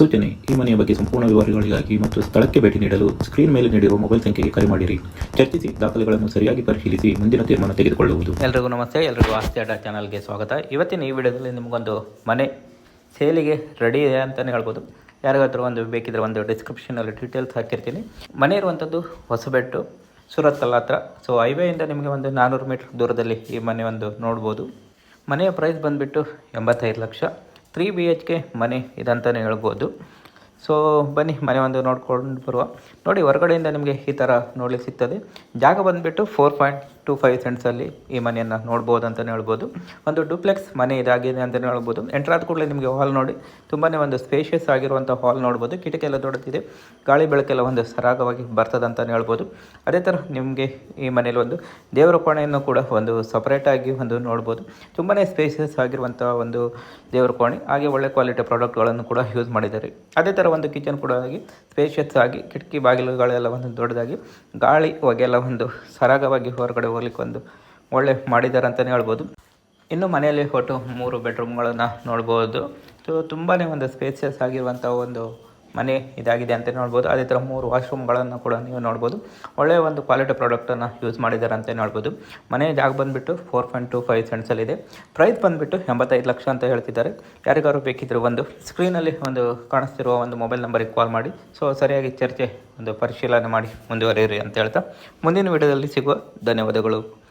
ಸೂಚನೆ, ಈ ಮನೆಯ ಬಗ್ಗೆ ಸಂಪೂರ್ಣ ವಿವರಗಳಿಗಾಗಿ ಮತ್ತು ಸ್ಥಳಕ್ಕೆ ಭೇಟಿ ನೀಡಲು ಸ್ಕ್ರೀನ್ ಮೇಲೆ ನೀಡಿರುವ ಮೊಬೈಲ್ ಸಂಖ್ಯೆಗೆ ಕರೆ ಮಾಡಿರಿ. ಚರ್ಚಿಸಿ ದಾಖಲೆಗಳನ್ನು ಸರಿಯಾಗಿ ಪರಿಶೀಲಿಸಿ ಮುಂದಿನ ತೀರ್ಮಾನ ತೆಗೆದುಕೊಳ್ಳುವುದು. ಎಲ್ರಿಗೂ ನಮಸ್ತೆ, ಎಲ್ರಿಗೂ ಆಸ್ತಿ ಅಡ್ಡ ಚಾನಲ್ಗೆ ಸ್ವಾಗತ. ಇವತ್ತಿನ ಈ ವಿಡಿಯೋದಲ್ಲಿ ನಿಮಗೊಂದು ಮನೆ ಸೇಲಿಗೆ ರೆಡಿ ಇದೆ ಅಂತಲೇ ಹೇಳ್ಬೋದು. ಯಾರಿಗಾದ್ರೂ ಒಂದು ಬೇಕಿದ್ರೆ ಒಂದು ಡಿಸ್ಕ್ರಿಪ್ಷನಲ್ಲಿ ಡೀಟೇಲ್ಸ್ ಹಾಕಿರ್ತೀನಿ. ಮನೆ ಇರುವಂಥದ್ದು ಹೊಸಬೆಟ್ಟು, ಸೂರತ್ ಕಲ್ಲ ಹತ್ರ. ಸೊ ಹೈವೇಯಿಂದ ನಿಮಗೆ ಒಂದು ನಾನ್ನೂರು ಮೀಟ್ರ್ ದೂರದಲ್ಲಿ ಈ ಮನೆ ಒಂದು ನೋಡ್ಬೋದು. ಮನೆಯ ಪ್ರೈಸ್ ಬಂದುಬಿಟ್ಟು ಎಂಬತ್ತೈದು lakh. Three B H K ಮನೆ ಇದಂತಲೇ ಹೇಳ್ಬೋದು. ಸೊ ಬನ್ನಿ, ಮನೆ ಒಂದು ನೋಡ್ಕೊಂಡು ಬರುವ. ನೋಡಿ, ಹೊರಗಡೆಯಿಂದ ನಿಮಗೆ ಈ ಥರ ನೋಡಲಿಕ್ಕೆ ಸಿಗ್ತದೆ. ಜಾಗ ಬಂದುಬಿಟ್ಟು ಫೋರ್ ಪಾಯಿಂಟ್ ಟು ಫೈವ್ ಸೆಂಟ್ಸಲ್ಲಿ ಈ ಮನೆಯನ್ನು ನೋಡ್ಬೋದು ಅಂತಲೇ ಹೇಳ್ಬೋದು. ಒಂದು ಡೂಪ್ಲೆಕ್ಸ್ ಮನೆ ಇದಾಗಿದೆ ಅಂತಲೇ ಹೇಳ್ಬೋದು. ಎಂಟ್ರ್ ಆದ ಕೂಡಲೇ ನಿಮಗೆ ಹಾಲ್ ನೋಡಿ ತುಂಬಾ ಒಂದು ಸ್ಪೇಷಿಯಸ್ ಆಗಿರುವಂಥ ಹಾಲ್ ನೋಡ್ಬೋದು. ಕಿಟಕಿ ಎಲ್ಲ ದೊಡ್ಡದಿದೆ. ಗಾಳಿ ಬೆಳಕೆಲ್ಲ ಒಂದು ಸರಾಗವಾಗಿ ಬರ್ತದೆ ಅಂತಲೇ ಹೇಳ್ಬೋದು. ಅದೇ ಥರ ನಿಮಗೆ ಈ ಮನೇಲಿ ಒಂದು ದೇವರ ಕೋಣೆಯನ್ನು ಕೂಡ ಒಂದು ಸಪ್ರೇಟಾಗಿ ಒಂದು ನೋಡ್ಬೋದು. ತುಂಬಾ ಸ್ಪೇಷಿಯಸ್ ಆಗಿರುವಂಥ ಒಂದು ದೇವರ ಕೋಣೆ. ಹಾಗೆ ಒಳ್ಳೆ ಕ್ವಾಲಿಟಿ ಪ್ರಾಡಕ್ಟ್ಗಳನ್ನು ಕೂಡ ಯೂಸ್ ಮಾಡಿದ್ದಾರೆ. ಅದೇ ಥರ ಒಂದು ಕಿಚನ್ ಕೂಡ ಆಗಿ ಸ್ಪೇಷಿಯಸ್ ಆಗಿ ಕಿಟಕಿ ಬಾಗಿಲುಗಳೆಲ್ಲ ಒಂದು ದೊಡ್ಡದಾಗಿ ಗಾಳಿ ಹೊಗೆಲ್ಲ ಒಂದು ಸರಾಗವಾಗಿ ಹೊರಗಡೆ ಹೋಗ್ಲಿಕ್ಕೆ ಒಂದು ಒಳ್ಳೆ ಮಾಡಿದ್ದಾರೆ ಅಂತಲೇ ಹೇಳ್ಬೋದು. ಇನ್ನು ಮನೆಯಲ್ಲಿ ಒಟ್ಟು ಮೂರು ಬೆಡ್ರೂಮ್ಗಳನ್ನು ನೋಡ್ಬೋದು. ಸೊ ತುಂಬಾ ಒಂದು ಸ್ಪೇಸಿಯಸ್ ಆಗಿರುವಂಥ ಒಂದು ಮನೆ ಇದಾಗಿದೆ ಅಂತ ನೋಡ್ಬೋದು. ಅದೇ ಥರ ಮೂರು ವಾಶ್ರೂಮ್ಗಳನ್ನು ಕೂಡ ನೀವು ನೋಡ್ಬೋದು. ಒಳ್ಳೆಯ ಒಂದು ಕ್ವಾಲಿಟಿ ಪ್ರಾಡಕ್ಟನ್ನು ಯೂಸ್ ಮಾಡಿದ್ದಾರೆ ಅಂತ ನೋಡ್ಬೋದು. ಮನೆ ಜಾಗ ಬಂದುಬಿಟ್ಟು ಫೋರ್ ಪಾಯಿಂಟ್ ಟು ಫೈವ್ ಸೆಂಟ್ಸಲ್ಲಿದೆ ಪ್ರೈಸ್ ಬಂದುಬಿಟ್ಟು ಎಂಬತ್ತೈದು ಲಕ್ಷ ಅಂತ ಹೇಳ್ತಿದ್ದಾರೆ. ಯಾರಿಗಾರು ಬೇಕಿದ್ರು ಒಂದು ಸ್ಕ್ರೀನಲ್ಲಿ ಒಂದು ಕಾಣಿಸ್ತಿರುವ ಒಂದು ಮೊಬೈಲ್ ನಂಬರಿಗೆ ಕಾಲ್ ಮಾಡಿ. ಸೊ ಸರಿಯಾಗಿ ಚರ್ಚೆ ಒಂದು ಪರಿಶೀಲನೆ ಮಾಡಿ ಮುಂದುವರಿಯಿರಿ ಅಂತ ಹೇಳ್ತಾ. ಮುಂದಿನ ವಿಡಿಯೋದಲ್ಲಿ ಸಿಗುವ ಧನ್ಯವಾದಗಳು.